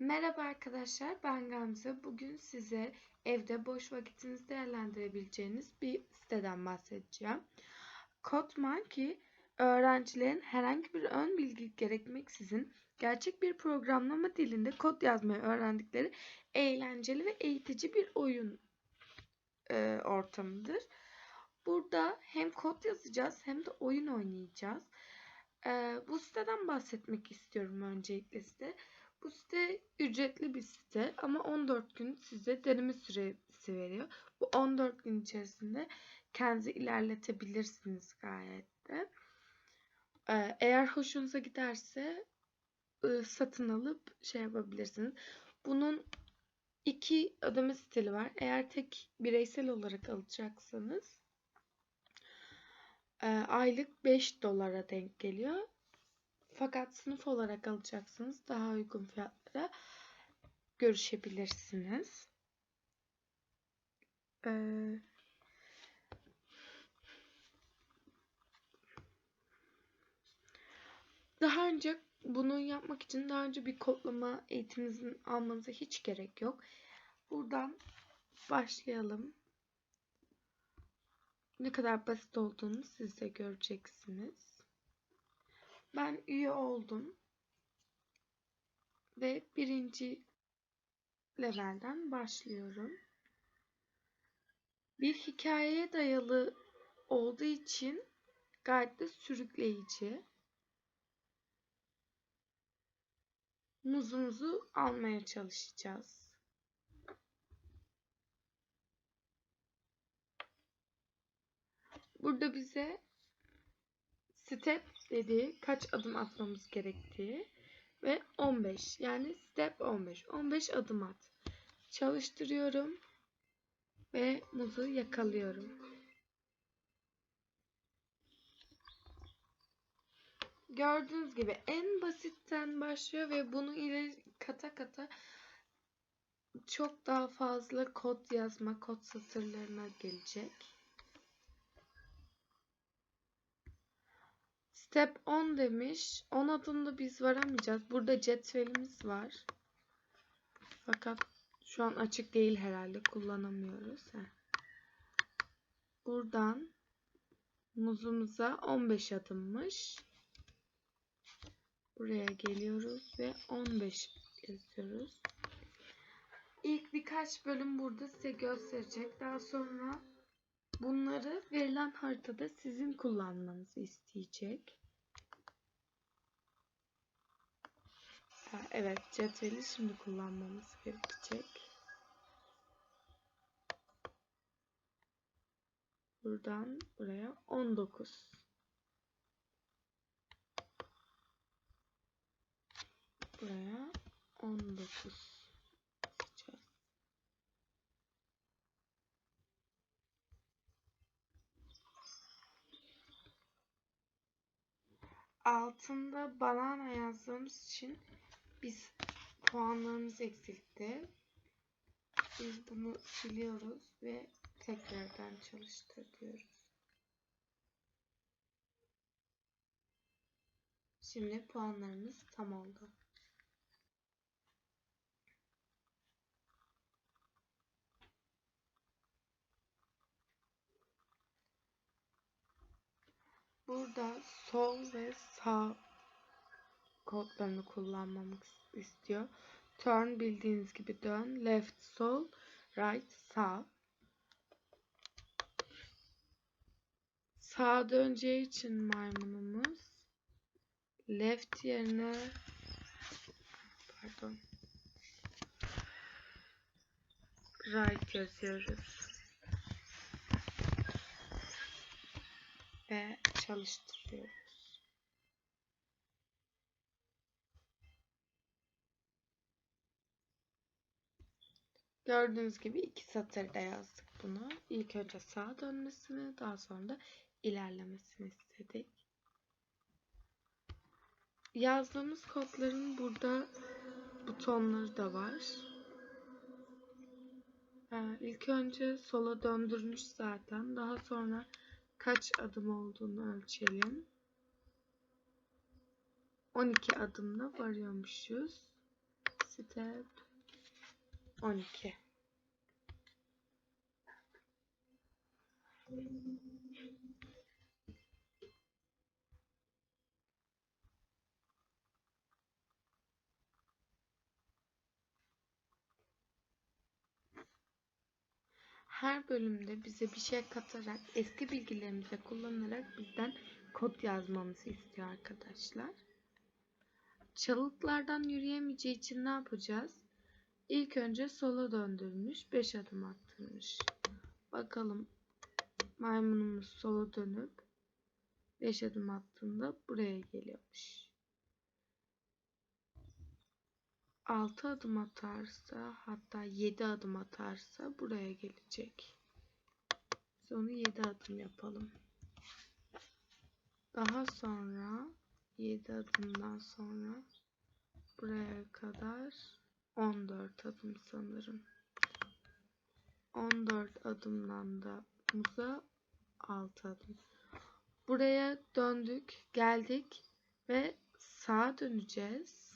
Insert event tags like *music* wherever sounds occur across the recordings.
Merhaba arkadaşlar, ben Gamze. Bugün size evde boş vakitinizi değerlendirebileceğiniz bir siteden bahsedeceğim. CodeMonkey, öğrencilerin herhangi bir ön bilgi gerekmeksizin gerçek bir programlama dilinde kod yazmayı öğrendikleri eğlenceli ve eğitici bir oyun e, ortamıdır. Burada hem kod yazacağız hem de oyun oynayacağız. E, bu siteden bahsetmek istiyorum öncelikle size. Bu site ücretli bir site ama 14 gün size deneme süresi veriyor. Bu 14 gün içerisinde kendinizi ilerletebilirsiniz gayet de. Ee, eğer hoşunuza giderse ıı, satın alıp şey yapabilirsiniz. Bunun iki ödeme stili var. Eğer tek bireysel olarak alacaksanız e, aylık 5 dolara denk geliyor. Fakat sınıf olarak alacaksınız daha uygun fiyatlara görüşebilirsiniz. Ee, daha önce bunu yapmak için daha önce bir kodlama eğitiminizin almanıza hiç gerek yok. Buradan başlayalım. Ne kadar basit olduğunu siz de göreceksiniz. Ben üye oldum. Ve birinci levelden başlıyorum. Bir hikayeye dayalı olduğu için gayet de sürükleyici. Muzumuzu almaya çalışacağız. Burada bize step dediği kaç adım atmamız gerektiği ve 15 yani step 15 15 adım at. Çalıştırıyorum ve muzu yakalıyorum. Gördüğünüz gibi en basitten başlıyor ve bunu ile kata kata çok daha fazla kod yazma kod satırlarına gelecek Step 10 demiş. 10 adımda biz varamayacağız. Burada cetvelimiz var. Fakat şu an açık değil herhalde. Kullanamıyoruz. Heh. Buradan muzumuza 15 adımmış. Buraya geliyoruz ve 15 yazıyoruz. İlk birkaç bölüm burada size gösterecek. Daha sonra bunları verilen haritada sizin kullanmanızı isteyecek. Evet, cetveli şimdi kullanmamız gerekecek. Buradan buraya 19. Buraya 19 yazacağız. Altında banana yazdığımız için biz puanlarımız eksiltti. Biz bunu siliyoruz ve tekrardan çalıştır diyoruz. Şimdi puanlarımız tam oldu. Burada sol ve sağ kodlarını kullanmamı istiyor. Turn bildiğiniz gibi dön. Left sol, right sağ. Sağa döneceği için maymunumuz left yerine pardon right yazıyoruz. Ve çalıştırıyoruz. Gördüğünüz gibi iki satırda yazdık bunu. İlk önce sağa dönmesini, daha sonra da ilerlemesini istedik. Yazdığımız kodların burada butonları da var. İlk önce sola döndürmüş zaten. Daha sonra kaç adım olduğunu ölçelim. 12 adımla varıyormuşuz. Step 12. Her bölümde bize bir şey katarak, eski bilgilerimizi kullanarak bizden kod yazmamızı istiyor arkadaşlar. Çalılıklardan yürüyemeyeceği için ne yapacağız? İlk önce sola döndürmüş, 5 adım attırmış. Bakalım maymunumuz sola dönüp 5 adım attığında buraya geliyormuş. 6 adım atarsa hatta 7 adım atarsa buraya gelecek. Biz onu 7 adım yapalım. Daha sonra 7 adımdan sonra buraya kadar 14 adım sanırım. 14 adımdan da muza 6 adım. Buraya döndük, geldik ve sağa döneceğiz.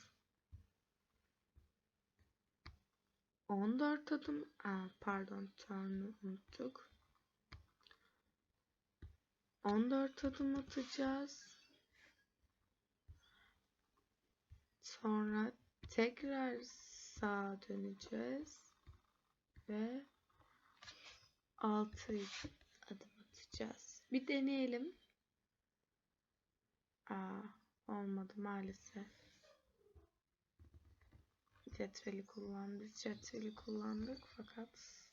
14 adım, Aa, pardon tane unuttuk. 14 adım atacağız. Sonra tekrar sağa döneceğiz ve 6 adım atacağız. Bir deneyelim. Aa, olmadı maalesef. Cetveli kullandık. Cetveli kullandık fakat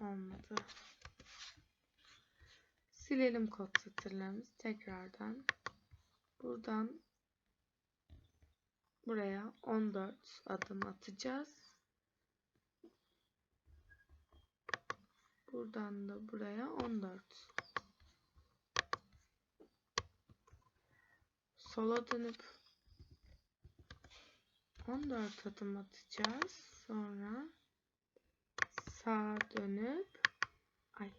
olmadı. Silelim kod satırlarımızı tekrardan. Buradan buraya 14 adım atacağız. Buradan da buraya 14. Sola dönüp 14 adım atacağız. Sonra sağa dönüp ay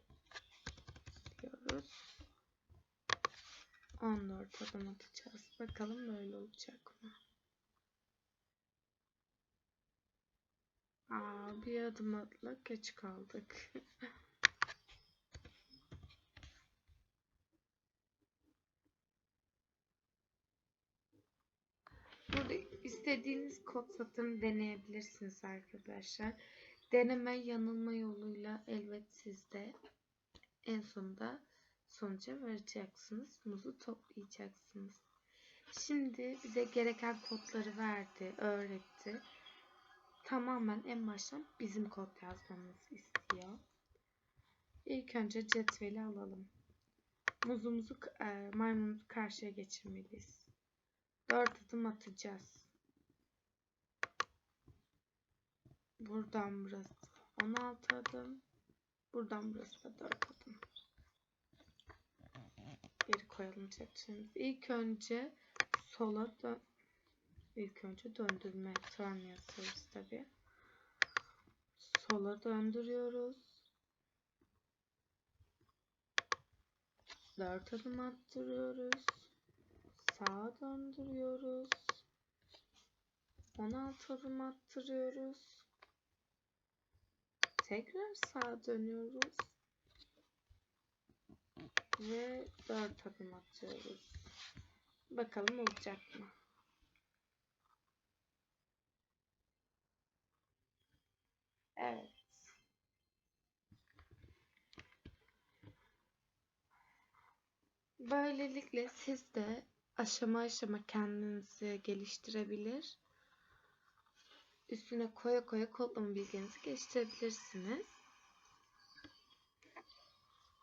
diyoruz. 14 adım atacağız. Bakalım böyle olacak mı? Aa, bir adım atla geç kaldık. *laughs* Burada istediğiniz kod satırını deneyebilirsiniz arkadaşlar. Deneme yanılma yoluyla elbet siz de en sonunda sonuca varacaksınız. Muzu toplayacaksınız. Şimdi bize gereken kodları verdi, öğretti. Tamamen en baştan bizim kod yazmamızı istiyor. İlk önce cetveli alalım. Muzumuzu, e, maymunumuzu karşıya geçirmeliyiz. 4 adım atacağız. Buradan burası 16 adım. Buradan burası da 4 adım. Geri koyalım çekçemizi. İlk önce sola dön İlk önce döndürme turn yazıyoruz tabi. Sola döndürüyoruz. 4 adım attırıyoruz. Sağa döndürüyoruz. 16 adım attırıyoruz. Tekrar sağa dönüyoruz. Ve 4 adım atıyoruz. Bakalım olacak mı? Evet. Böylelikle siz de aşama aşama kendinizi geliştirebilir. Üstüne koya koya kodlama bilginizi geliştirebilirsiniz.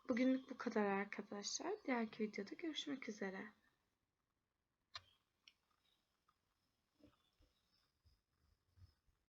Bugünlük bu kadar arkadaşlar. Diğerki videoda görüşmek üzere.